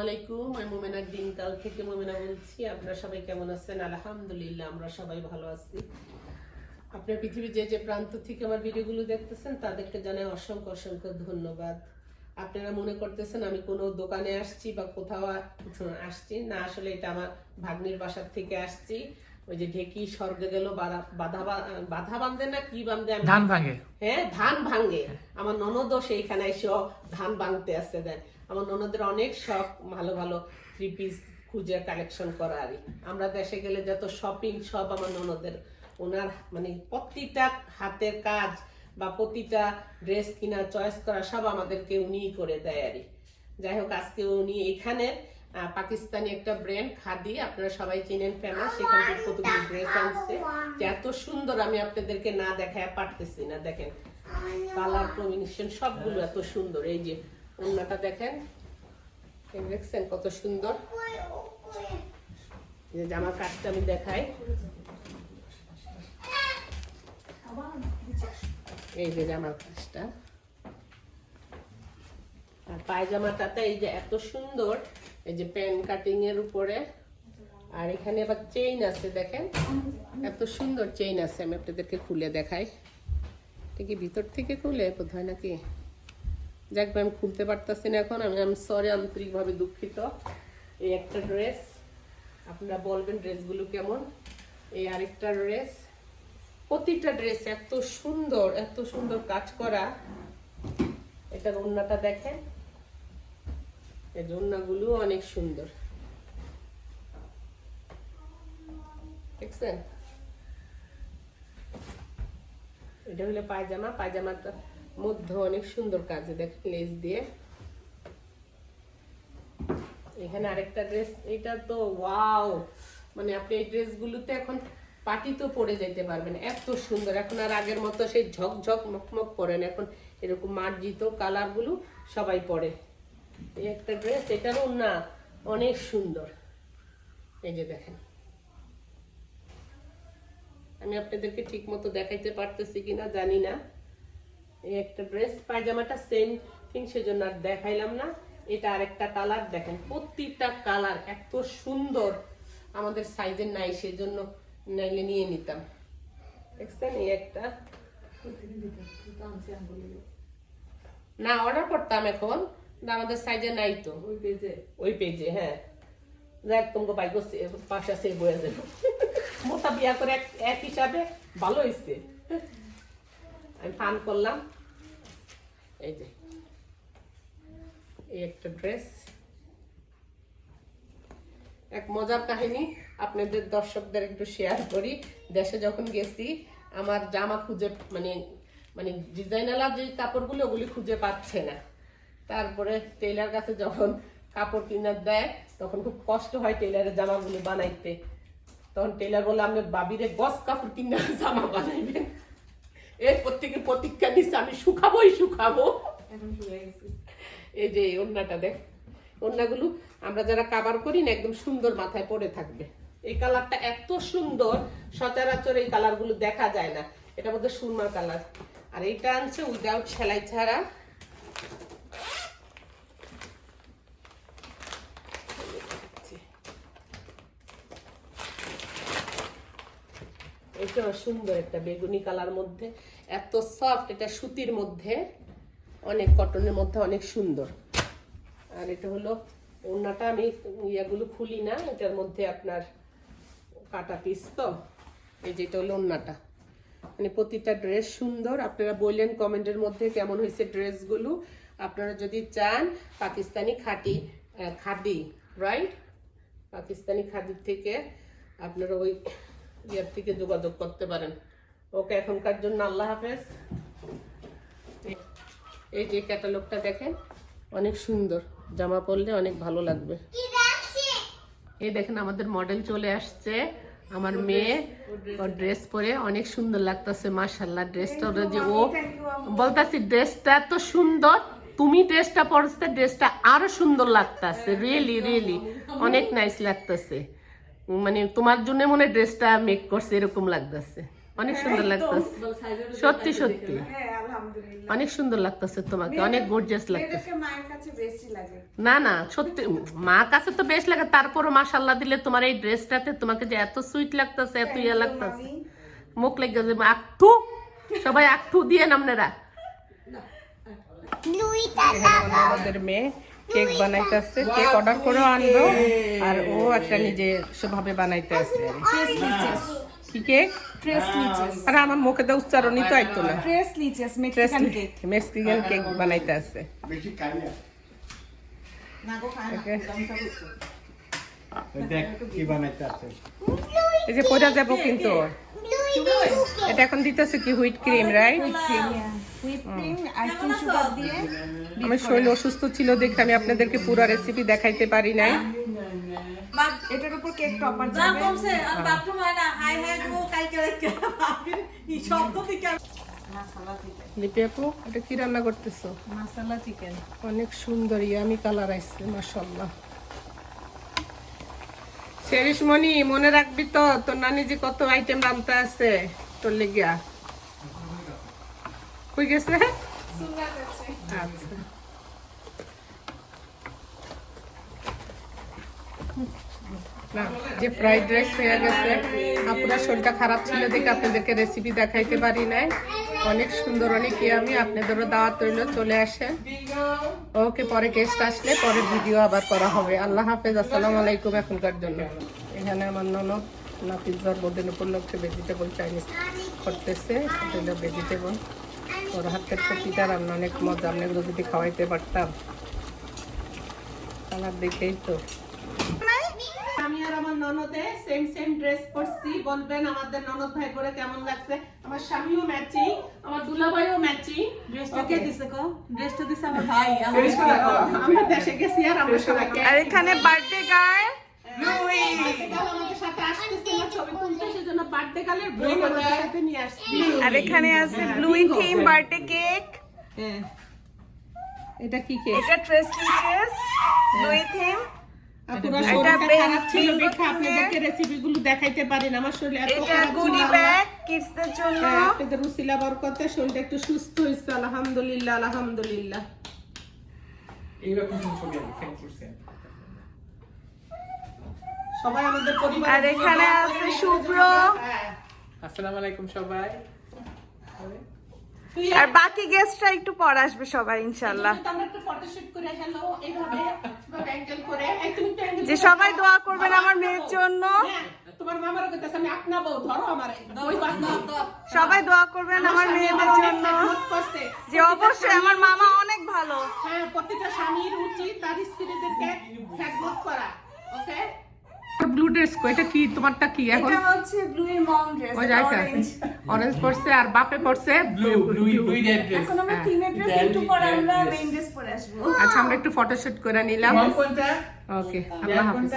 আমি মোমেনা দিনকাল থেকে মোমেনা বলছি। আপনারা সবাই কেমন আছেন? আলহামদুলিল্লাহ, আমরা সবাই ভালো আছি। আপনার পৃথিবীর যে যে প্রান্ত থেকে আমার ভিডিওগুলো দেখতেছেন, তাদেরকে জানাই অসংখ্য অসংখ্য ধন্যবাদ। আপনারা মনে করতেছেন আমি কোনো দোকানে আসছি বা কোথাও আসছি? না, আসলে এটা আমার ভাগ্নির বাসার থেকে আসছি। ওই যে ঢেকি স্বর্গে গেল বাধা বাধা বাঁধে না কি বাঁধে ধান ভাঙে। হ্যাঁ ধান ভাঙ্গে আমার ননদও সেইখানে এসে ধান ভাঙতে আসতে দেন। আমার ননদের অনেক শখ ভালো ভালো থ্রি পিস খুঁজে কালেকশন করা আর আমরা দেশে গেলে যত শপিং সব আমার ননদের ওনার মানে প্রতিটা হাতের কাজ বা প্রতিটা ড্রেস কিনা চয়েস করা সব আমাদেরকে উনি করে দেয় আর যাই হোক আজকে উনি এখানে পাকিস্তানি একটা ব্র্যান্ড খাদি, আপনারা সবাই চিনেন ফেমাস সেখান থেকে কতগুলো ড্রেস আনছে। এত সুন্দর, আমি আপনাদেরকে না দেখায় পারতেছি না, দেখেন। কালার কম্বিনেশন সবগুলো এত সুন্দর। এই যে ওন্নাটা দেখেন। দেখছেন কত সুন্দর। যে জামার কাজটা আমি দেখাই। এই যে জামার কাজটা আর পায়জামাটাতে এই যে এত সুন্দর। এই যে প্যান কাটিং এর উপরে। আর এখানে আবার চেইন আছে, দেখেন? এত সুন্দর চেইন আছে, আমি আপনাদেরকে খুলে দেখাই। এটা কি ভিতর থেকে খুলে? বোধ হয় নাকি? যাক আমি খুলতে পারতেছি না এখন। আমি আমি সরি আন্তরিকভাবে দুঃখিত। এই একটা ড্রেস আপনারা বলবেন ড্রেসগুলো কেমন? এই আরেকটা ড্রেস প্রতিটা ড্রেস এত সুন্দর এত সুন্দর কাজ করা। এটার ওড়নাটা দেখেন। ওড়নাগুলো অনেক সুন্দর। দেখছেন? এটা হলো পায়জামা পায়জামাটা মধ্যে অনেক সুন্দর কাজ, দেখেন লেস দিয়ে। এখানে আরেকটা ড্রেস, এটা তো ওয়াও! মানে আপনি এই ড্রেসগুলোতে এখন পার্টি তো পরে যেতে পারবেন, এত সুন্দর। এখন আর আগের মতো সেই ঝকঝক মকমক পরেন এখন এরকম মার্জিত কালারগুলো সবাই পরে। একটা ড্রেস এটারও না অনেক সুন্দর। এই যে দেখেন। আমি আপনাদেরকে ঠিক মতো দেখাইতে পারতেছি কিনা জানি না। একটা ড্রেস পায়জামাটা সেম থিং সেজন্য আর দেখাইলাম না। এটা আরেকটা কালার দেখেন, প্রতিটা কালার এত সুন্দর। আমাদের সাইজের নাই, সেজন্য নাইলে নিয়ে নিতাম। দেখছেন, এই একটা। না অর্ডার করতাম এখন। আমাদের সাইজে নাই তো। ওই পেজে। ওই পেজে হ্যাঁ। দেখ তোমাকে বাইক পাশা সে বয়ে দেবো মোটা বিয়া করে এক এক হিসাবে ভালো হয়েছে আমি ফান করলাম। এই যে। এই একটা ড্রেস এক মজার কাহিনী আপনাদের দর্শকদের একটু শেয়ার করি। দেশে যখন গেছি আমার জামা খুঁজে মানে মানে ডিজাইনালা যে কাপড়গুলো ওগুলি খুঁজে পাচ্ছে না। তারপরে টেইলার কাছে যখন কাপড় কিনে দেয় তখন খুব কষ্ট হয় টেইলারের জামাগুলো বানাইতে। তখন টেইলার বলে আপনি বাবিরে গস কাপড় কিনে জামা বানাইবেন। এরপর থেকে প্রতীক্ষা নিচ্ছে আমি শুকাবোই শুকাবো। এই যে এই ওড়নাটা দেখ। ওড়নাগুলো আমরা যারা কাবার করি না একদম সুন্দর মাথায় পড়ে থাকবে। এই কালারটা এত সুন্দর সচরাচর এই কালারগুলো দেখা যায় না। এটা মধ্যে সুরমা কালার আর এইটা আনছে উইদাউট সেলাই ছাড়া। এটা সুন্দর একটা বেগুনি কালার মধ্যে, এত সফট এটা সুতির মধ্যে, অনেক কটনের মধ্যে অনেক সুন্দর। আর এটা হলো, ওড়নাটা আমি ইয়াগুলো খুলি না, এটার মধ্যে আপনার কাটা পিস তো, এই যেটা হলো ওড়নাটা। মানে প্রতিটা ড্রেস সুন্দর, আপনারা বললেন কমেন্টের মধ্যে কেমন হয়েছে ড্রেসগুলো আপনারা যদি চান, পাকিস্তানি খাটি খাদি রাইট পাকিস্তানি খাদির থেকে আপনারা ওই ইয়ার থেকে যোগাযোগ করতে পারেন। ওকে এখনকার জন্য আল্লাহ হাফেজ। এই- যে ক্যাটালগটা দেখেন অনেক সুন্দর। জামা পরলে অনেক ভালো লাগবে। এই দেখেন আমাদের মডেল চলে আসছে। আমার মেয়ে ওর ড্রেস পরে অনেক সুন্দর লাগতেছে মাশাল্লাহ ড্রেসটা ওরা যে ও বলতাছি ড্রেসটা এত সুন্দর তুমি ড্রেসটা পরতে ড্রেসটা আরও সুন্দর লাগতাছে। রিয়েলি রিয়েলি অনেক নাইস লাগতাছে। মানে তোমার জন্য মনে ড্রেসটা মেক করছে এরকম লাগতেছে। অনেক সুন্দর লাগতেছে। সত্যি সত্যি। হ্যাঁ অনেক সুন্দর লাগতেছে তোমাকে অনেক গর্জিয়াস লাগতেছে। মেয়েদেরকে মায়ের কাছে বেশি লাগে। না না সত্যি মা কাছে তো বেশ লাগে তারপরও মাশাল্লাহ দিলে তোমার এই ড্রেসটাতে তোমাকে যে এত সুইট লাগতেছে এত ইয়া লাগতেছে। মুখ লেগে যাবে আক্তু সবাই আক্তু দিয়ে নামনেরা মেয়ে। কেক বানাইতে বানাইতেছে। কেক অর্ডার করে আনব। আর ও একটা নিজে সেভাবে বানাইতে আছে। কি কেক? আর আমার মুখে তো উচ্চারণই তো আইতো না। মেক্সিকান কেক বানাইতে আছে বেশি খাই না না গো খায় না। ওই দেখ কি বানাইতে আছে। এই যে পড়া যাব কিন্তু। এটা এখন দিতেছে কি হুইট ক্রিম রাইট আমার শরীর অসুস্থ ছিল দেখে আমি আপনাদেরকে পুরো রেসিপি দেখাইতে পারি নাই এটার উপর কেক টপার যাবে কমছে আর বাথরুম হয় না হাই হাই গো কালকে রাখতে এই শব্দ থেকে লিপি আপু এটা কি রান্না করতেছো? চিকেন। অনেক সুন্দর ইয়ামি কালার আসছে মাশাল্লাহ শেরিশমণি মনে রাখবি তো, তোর নানি যে কত আইটেম রান্না আছে তোর লেগিয়া। কই গেছে? আচ্ছা। যে ফ্রাইড রাইস হয়ে গেছে আপনার শরীরটা খারাপ ছিল দেখে আপনাদেরকে রেসিপি দেখাইতে পারি নাই। অনেক সুন্দর, অনেক আমি আপনাদেরও দাওয়াত রইল, চলে আসেন ওকে, পরে গেস্ট আসলে পরে ভিডিও আবার করা হবে। আল্লাহ হাফেজ, আসসালামু আলাইকুম এখনকার জন্য। এখানে আমার ননদ নাফিস জন্মদিন উপলক্ষে ভেজিটেবল চাইনিজ করতেছে ভেজিটেবল ওর হাতের প্রতিটা রান্না অনেক মজা আপনাকে যদি খাওয়াইতে পারতাম। কালার দেখেই তো। আমার ননদে সেম সেম ড্রেস পরছি। বলবেন আমাদের ননদ ভাই করে কেমন লাগছে? আমার স্বামীও ম্যাচিং আমার দুলাভাইও ম্যাচিং ড্রেসটা কে দিছে গো? ড্রেসটা দিছে আমার ভাই আমার দেশে গেছি আর আমরা সবাইকে আর এখানে বার্থডে গার্ল আমাদের সাথে আসতেছে না ছবি তুলতে। সেজন্য বার্থডে গালের ব্লগ আমাদের সাথে নিয়ে আসছি। আর এখানে আছে ব্লুই থিম বার্থডে কেক হ্যাঁ। এটা কি কেক এটা ট্রেস লিচেস ব্লুই থিম একটু সুস্থ হয়েছে। আলহামদুলিল্লাহ আলহামদুলিল্লাহ। এইরকম ছবি আমি সেন্ড করছি সবাই আমাদের পরিবার আর এখানে আছে শুভ্র। হ্যাঁ। আসসালামু আলাইকুম সবাই। আর বাকি গেস্টরা একটু পর আসবে সবাই ইনশাল্লাহ যে সবাই দোয়া করবেন আমার মেয়ের জন্য। তোমার মামার কইতাছে আমি আপনা বউ ধরো আমারে ওই বান্দা সবাই দোয়া করবেন আমার মেয়েদের জন্য। যে অবশ্যই আমার মামা অনেক ভালো। হ্যাঁ প্রত্যেকটা স্বামীর উচিত তার স্ত্রীদেরকে করা ওকে ব্লু ড্রেস কো এটা কি? তোমারটা কি এখন? এটা হচ্ছে ব্লু এর মম ড্রেস ওই যাইতে। অরেঞ্জ পড়ছে আর বাপে পড়ছে ব্লু ব্লু দুই ড্রেস এখন আমরা ড্রেস একটু পরে আমরা মেইন ড্রেস পরে আসব। আচ্ছা আমরা একটু ফটোশুট করে নিলাম। কোনটা? ওকে আল্লাহ হাফেজ।